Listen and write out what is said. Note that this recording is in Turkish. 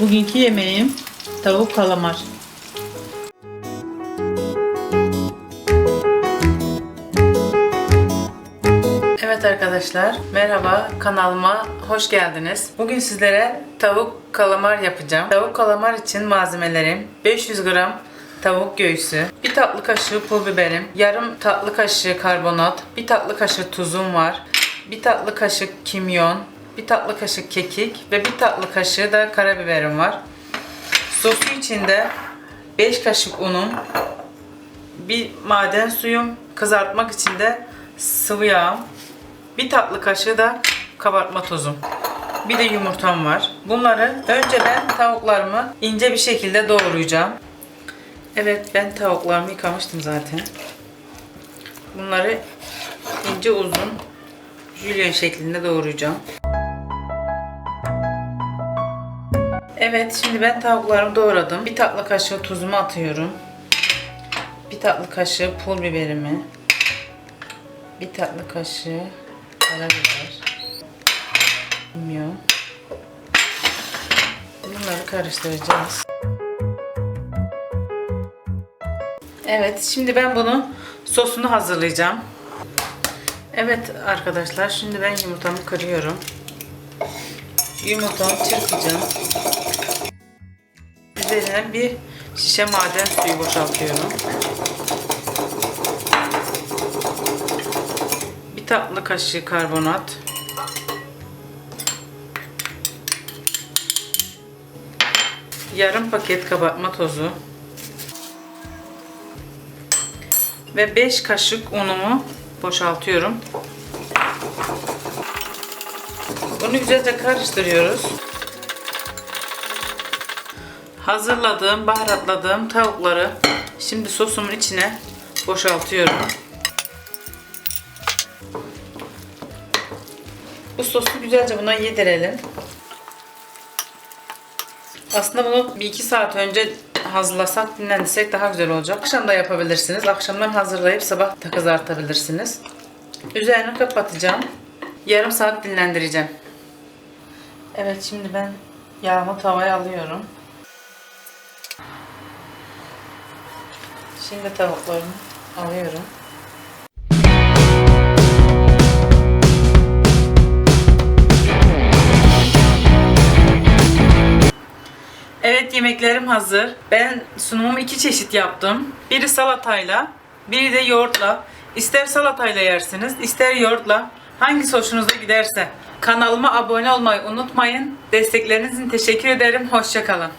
Bugünkü yemeğim tavuk kalamar. Evet arkadaşlar, merhaba kanalıma hoş geldiniz. Bugün sizlere tavuk kalamar yapacağım. Tavuk kalamar için malzemelerim 500 gram tavuk göğsü, 1 tatlı kaşığı pul biberim, yarım tatlı kaşığı karbonat, 1 tatlı kaşığı tuzum var, 1 tatlı kaşık kimyon, 1 tatlı kaşık kekik ve 1 tatlı kaşığı da karabiberim var. Sosu içinde 5 kaşık unum, bir maden suyum, kızartmak için de sıvı yağım, bir tatlı kaşığı da kabartma tozum. Bir de yumurtam var. Bunları önce ben tavuklarımı ince bir şekilde doğrayacağım. Evet ben tavuklarımı yıkamıştım zaten. Bunları ince uzun jülyen şeklinde doğrayacağım. Evet şimdi ben tavuklarımı doğradım. Bir tatlı kaşığı tuzumu atıyorum. Bir tatlı kaşığı pul biberimi. Bir tatlı kaşığı karabiber. Kimyon. Bunları karıştıracağız. Evet, şimdi ben bunu sosunu hazırlayacağım. Evet arkadaşlar, şimdi ben yumurtamı kırıyorum. Yumurtamı çırpacağım. Üzerine bir şişe maden suyu boşaltıyorum. Bir tatlı kaşığı karbonat. Yarım paket kabartma tozu. Ve 5 kaşık unumu boşaltıyorum. Bunu güzelce karıştırıyoruz. Hazırladığım, baharatladığım tavukları şimdi sosumun içine boşaltıyorum. Bu sosu güzelce buna yedirelim. Aslında bunu bir iki saat önce hazırlasak, dinlendirsek daha güzel olacak. Akşam da yapabilirsiniz. Akşamdan hazırlayıp sabah da kızartabilirsiniz. Üzerini kapatacağım. Yarım saat dinlendireceğim. Evet şimdi ben yağımı tavaya alıyorum. Şimdi tavuklarımı alıyorum. Evet yemeklerim hazır. Ben sunumumu iki çeşit yaptım. Biri salatayla, biri de yoğurtla. İster salatayla yersiniz, ister yoğurtla. Hangisi hoşunuza giderse. Kanalıma abone olmayı unutmayın. Destekleriniz için teşekkür ederim. Hoşçakalın.